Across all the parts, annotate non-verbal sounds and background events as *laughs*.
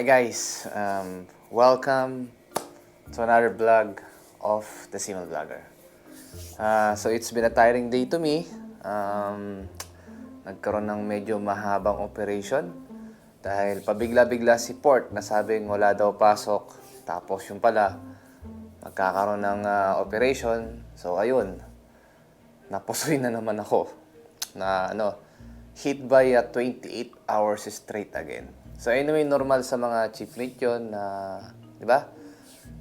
Hi guys, um, welcome to another vlog of the Simul Vlogger. Uh, so it's been a tiring day to me. Um, nagkaroon ng medyo mahabang operation dahil pabigla-bigla si Port na sabing wala daw pasok. Tapos yung pala, magkakaroon ng ah, operation. So ayun, napusoy na naman ako na ano, hit by a 28 hours straight again. So anyway, normal sa mga chief mate yun na, di ba?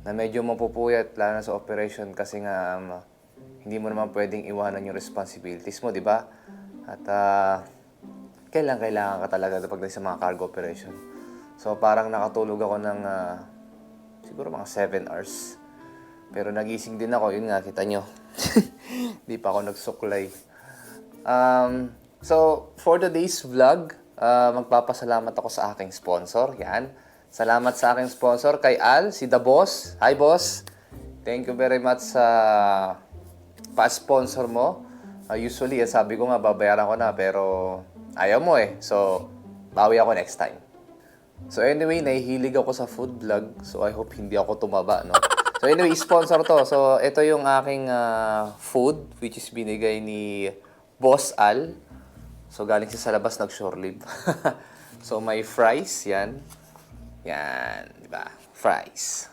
Na medyo mapupuyat lalo na sa operation kasi nga um, hindi mo naman pwedeng iwanan yung responsibilities mo, di ba? At ah, kailangan kailangan ka talaga pagdating sa mga cargo operation. So parang nakatulog ako ng ah, siguro mga 7 hours. Pero nagising din ako, yun nga, kita nyo. *laughs* Di pa ako nagsuklay. Um, so, for today's vlog, uh, magpapasalamat ako sa aking sponsor. Yan. Salamat sa aking sponsor kay Al, si The Boss. Hi, Boss. Thank you very much sa pa-sponsor mo. Uh, usually, eh, sabi ko nga, babayaran ko na, pero ayaw mo eh. So, bawi ako next time. So anyway, nahihilig ako sa food vlog. So I hope hindi ako tumaba, no? So anyway, sponsor to. So ito yung aking ah, food, which is binigay ni Boss Al. So galing siya sa labas, nag-shore leave. *laughs* so may fries, yan. Yan, di ba? Fries.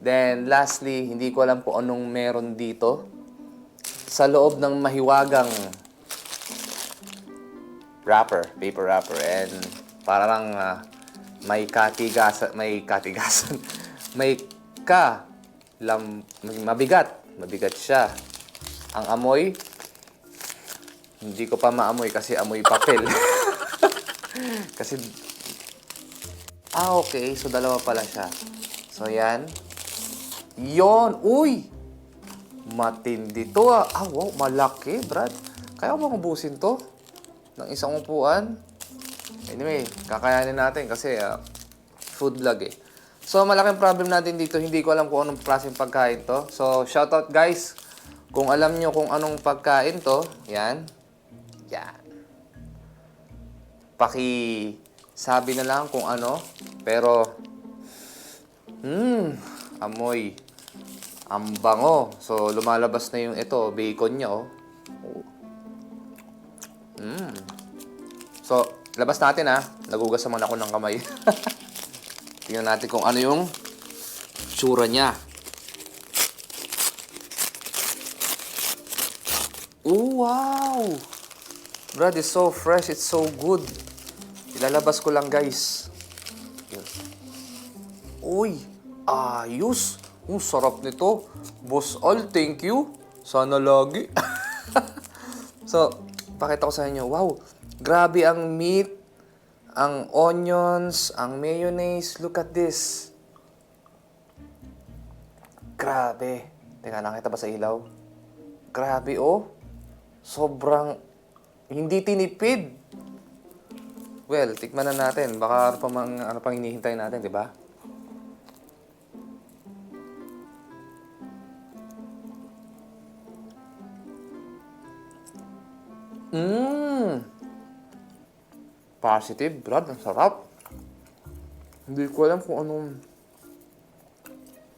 Then lastly, hindi ko alam kung anong meron dito. Sa loob ng mahiwagang wrapper, paper wrapper, and parang ah, may katigasan, may katigasan, *laughs* may ka, lam, mabigat, mabigat siya. Ang amoy, hindi ko pa maamoy kasi amoy papel. *laughs* kasi, ah okay, so dalawa pala siya. So yan, yon, uy, matindi to ah. Ah, wow, malaki, Brad. Kaya ko bang ubusin to? Ng isang upuan? Anyway, kakayanin natin kasi ah, food vlog eh. So, malaking problem natin dito. Hindi ko alam kung anong klaseng pagkain to. So, shoutout guys. Kung alam nyo kung anong pagkain to, yan. Yan. Paki sabi na lang kung ano. Pero, hmm, amoy. Ang bango. So, lumalabas na yung ito, bacon niya, oh. Mm. So, labas natin ha. Nagugas naman ako ng kamay. *laughs* Tingnan natin kung ano yung tsura niya. Oh, wow! Brad, it's so fresh. It's so good. Ilalabas ko lang, guys. Uy! Ayos! Ang sarap nito. Boss Al, thank you. Sana lagi. *laughs* so, pakita ko sa inyo. Wow! Grabe ang meat, ang onions, ang mayonnaise. Look at this. Grabe. Teka, nakita ba sa ilaw? Grabe, oh. Sobrang hindi tinipid. Well, tikman na natin. Baka ano pa mang, ano pang hinihintay natin, di ba? Mmm! Positive, Brad. Ang sarap. Hindi ko alam kung anong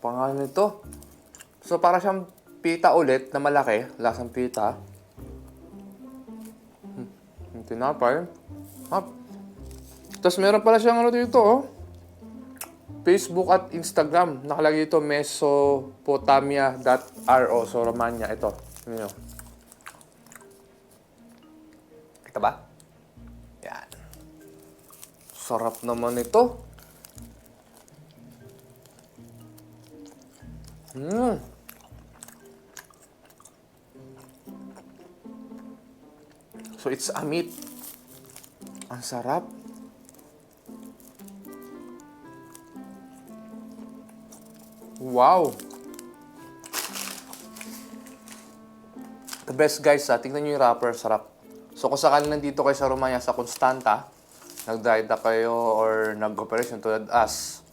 pangalan nito. So, para siyang pita ulit na malaki. Lasang pita. Tinapay. Hap. Tapos meron pala siyang ano dito, oh. Facebook at Instagram. Nakalagay dito mesopotamia.ro. So, Romania. Ito. Nyo. Kita ba? Yan. Sarap naman ito. Mmm. So it's a meat. Ang sarap. Wow. The best guys, ha? tingnan nyo yung wrapper, sarap. So kung sakali nandito kayo sa Romania sa Constanta, nag-diet na kayo or nag-operation tulad us,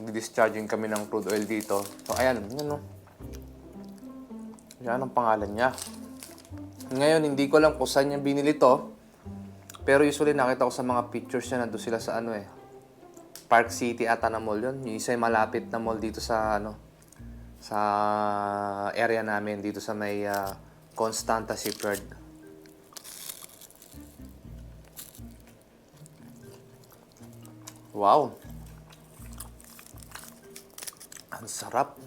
nag-discharging kami ng crude oil dito. So ayan, yan o. Yan ang pangalan niya. Ngayon, hindi ko lang kung saan niya binili to. Pero usually nakita ko sa mga pictures niya, nandun sila sa ano eh. Spark City ata na mall yun. Yung isa yung malapit na mall dito sa ano sa area namin dito sa may ah, Constanta Shipyard. Wow. Ang sarap.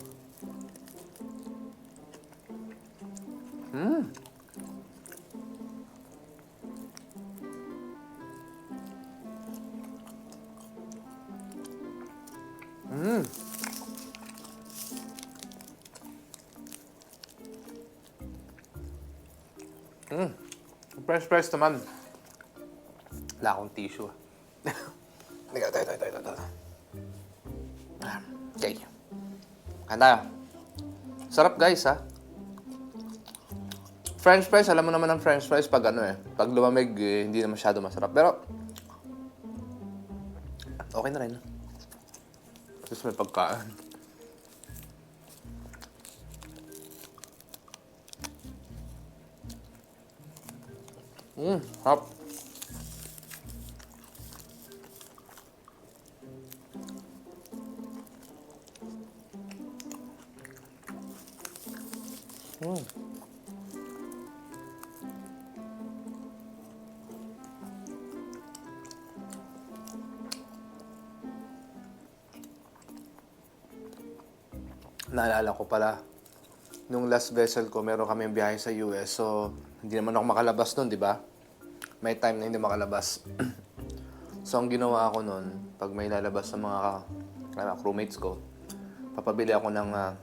Hmm. Mm. Mm. Fresh, fresh naman. Wala akong tissue. Ito, ito, ito, ito, ito. Okay. Tayo. Sarap guys ha. French fries, alam mo naman ang french fries pag ano eh. Pag lumamig, eh, hindi na masyado masarap. Pero, okay na rin. Tapos may pagkaan. Mmm, hap. Mm. Naalala ko pala, nung last vessel ko, meron kami biyahe sa US. So, hindi naman ako makalabas nun, di ba? May time na hindi makalabas. *clears throat* so, ang ginawa ko nun, pag may lalabas sa mga ano, crewmates ko, papabili ako ng ah,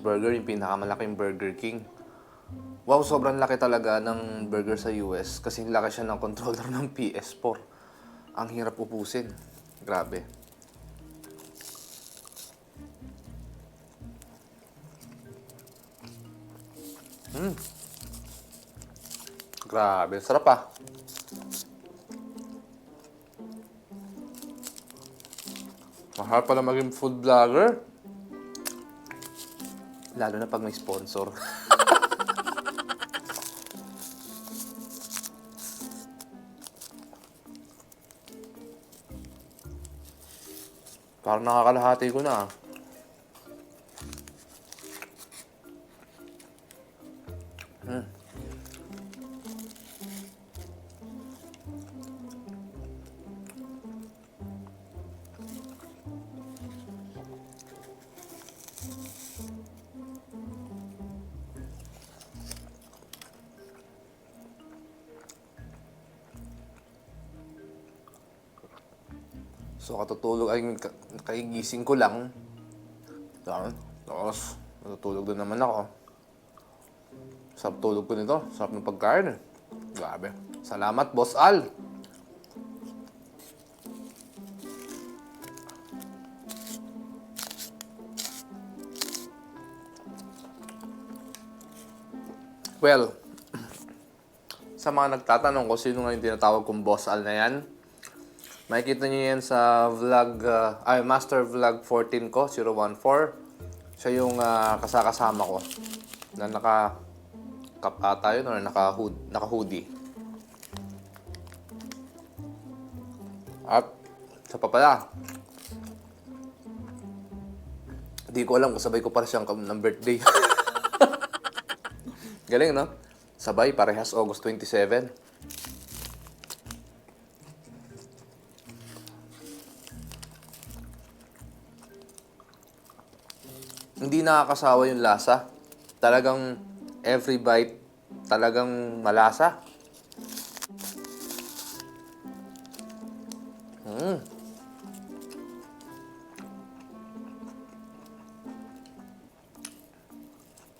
burger, yung pinakamalaking Burger King. Wow, sobrang laki talaga ng burger sa US kasi laki siya ng controller ng PS4. Ang hirap upusin. Grabe. Mm. Grabe, sarap ah. Mahal pala maging food vlogger. Lalo na pag may sponsor. *laughs* Parang nakakalahati ko na ah. So katutulog ay ka- kaigising ko lang. Tapos natutulog din naman ako. Sarap tulog ko nito. Sarap ng pagkain eh. Grabe. Salamat, Boss Al. Well, *clears throat* sa mga nagtatanong ko sino nga yung tinatawag kong Boss Al na yan, Makikita niyo yan sa vlog, uh, ay, master vlog 14 ko, 014. Siya yung uh, kasakasama ko na naka kap ata yun or naka, hood, naka hoodie. At sa pa pala, hindi ko alam kung sabay ko para siyang ng birthday. *laughs* Galing, no? Sabay, parehas August 27. Nakakasawa yung lasa. Talagang every bite, talagang malasa. Mm.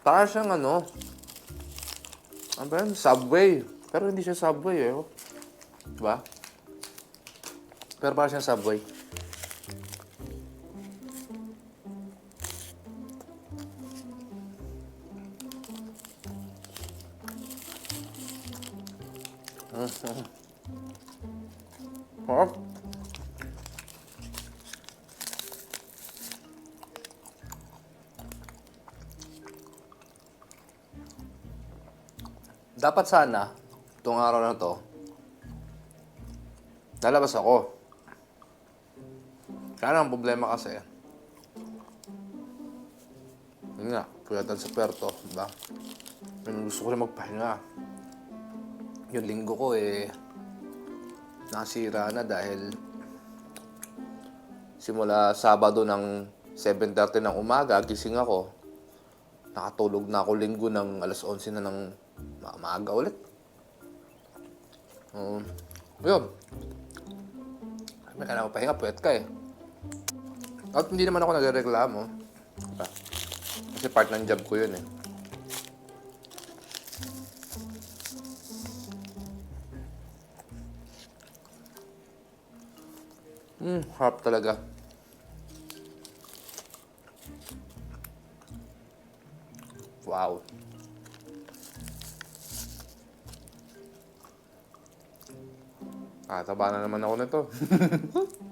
Para siyang ano, ano ba? Subway. Pero hindi siya Subway eh. oh. Diba? Pero para siyang Subway. Sarap. Dapat sana, itong araw na to, lalabas ako. Kaya ang problema kasi, yun nga, puyatan sa Puerto, di ba? Yung gusto ko rin magpahinga. Yung linggo ko eh, nasira na dahil simula Sabado ng 7.30 ng umaga, gising ako. Nakatulog na ako linggo ng alas 11 na ng ma- maaga ulit. Um, yun. May kailangan pahinga, pwet ka eh. At hindi naman ako nagreklamo. Kasi part ng job ko yun eh. Hmm, harap talaga. Wow. Ah, taba na naman ako nito. *laughs*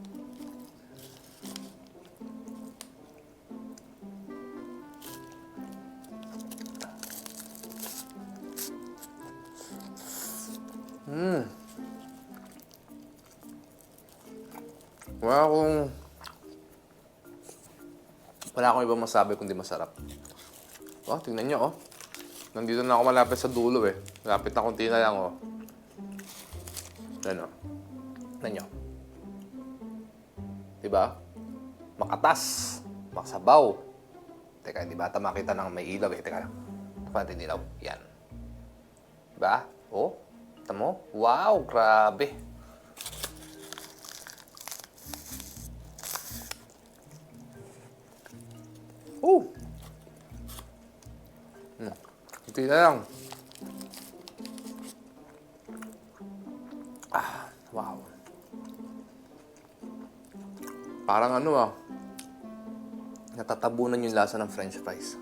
Wala akong... Wala akong ibang masabi kundi masarap. Oh, tingnan nyo, oh. Nandito na ako malapit sa dulo, eh. Malapit na konti na lang, oh. Yan, oh. Tingnan nyo. Diba? Makatas. Makasabaw. Teka, hindi ba ata makita ng may ilaw, eh. Teka lang. Ito pa natin ilaw. Yan. Diba? Oh, tamo? Wow, grabe. Oh! Hmm. Kunti na lang. Ah, wow. Parang ano ah. Natatabunan yung lasa ng french fries.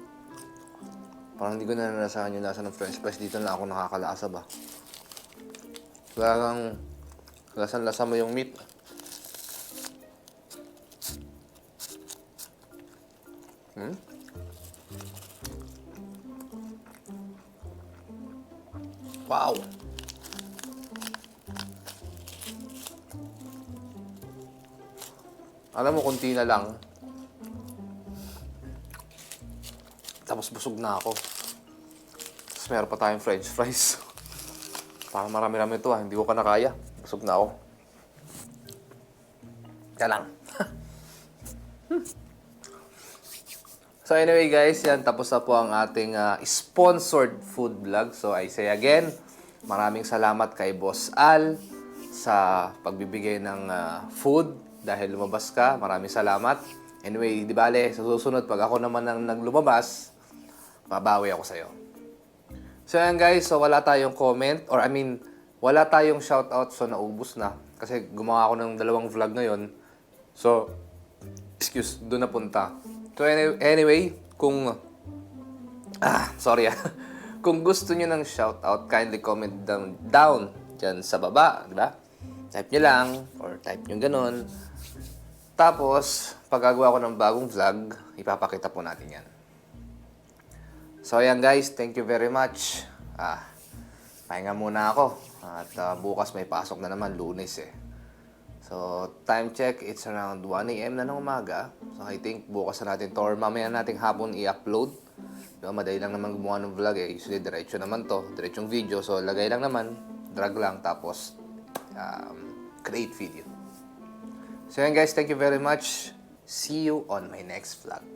Parang hindi ko na narasahan yung lasa ng french fries. Dito na ako nakakalasa ba. Parang lasang-lasa mo yung meat. Wow! Alam mo, konti na lang. Tapos busog na ako. Tapos meron pa tayong french fries. Parang marami-rami ito ah. Hindi ko ka na kaya. Busog na ako. Kaya lang. *laughs* So anyway guys, yan tapos na po ang ating ah, sponsored food vlog. So I say again, maraming salamat kay Boss Al sa pagbibigay ng ah, food dahil lumabas ka. Maraming salamat. Anyway, di bale, sa susunod pag ako naman ang naglumabas, babawi ako sa'yo. So yan guys, so wala tayong comment or I mean, wala tayong shoutout so naubos na kasi gumawa ako ng dalawang vlog ngayon. So, excuse, doon na punta. So any- anyway, kung ah, sorry ah. *laughs* kung gusto niyo ng shoutout, kindly comment down down diyan sa baba, di ba? Type niyo lang or type niyo ganun. Tapos, pag ko ng bagong vlog, ipapakita po natin yan. So ayan guys, thank you very much. Ah, pahinga muna ako. At ah, bukas may pasok na naman, lunes eh. So, time check, it's around 1 a.m. na ng umaga. So, I think bukas na natin to or mamaya nating hapon i-upload. Diba, madali lang naman gumawa ng vlog eh. Usually, diretso naman to. Diretsong video. So, lagay lang naman, drag lang, tapos um, create video. So, yan guys, thank you very much. See you on my next vlog.